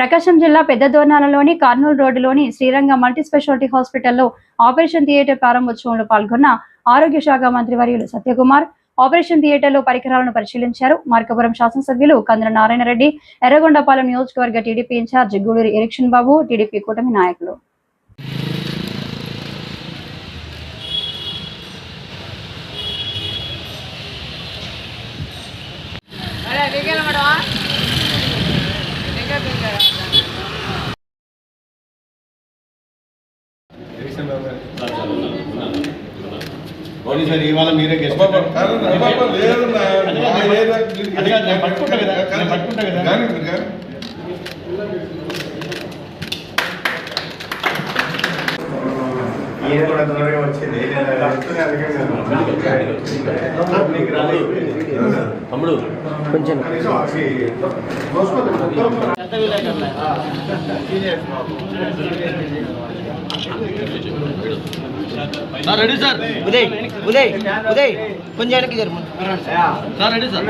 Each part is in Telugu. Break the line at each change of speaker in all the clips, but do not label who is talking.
ప్రకాశం జిల్లా పెద్ద దోర్నాలలోని కర్నూలు రోడ్డులోని శ్రీరంగ మల్టీ స్పెషాలిటీ హాస్పిటల్లో ఆపరేషన్ థియేటర్ ప్రారంభోత్సవంలో పాల్గొన్న ఆరోగ్య శాఖ మంత్రి వర్యులు సత్యకుమార్ ఆపరేషన్ థియేటర్లో పరికరాలను పరిశీలించారు. మార్కపురం శాసనసభ్యులు కంద్ర నారాయణ రెడ్డి ఎర్రగొండపాలెం నియోజకవర్గ TDP incharge Guduri Erikshan Babu TDP కూటమి నాయకులు.
పోనీ సార్ ఇవాళ మీరే గెస్ట్ పట్టుకుంటా కదా, పట్టుకుంటా కదా.
ఈయన కూడా తొందరగా వచ్చింది నేను వస్తున్నా అందుకే
sir ready sir?
Uday Uday Uday కొంచెం వెనక్కి
సార్ రెడీ సార్?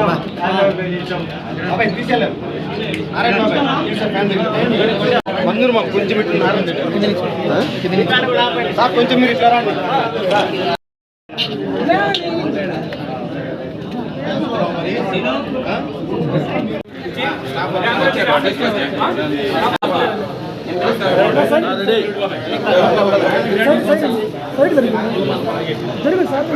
కొంచెం కొంచెం మీరు ఇట్లా సార్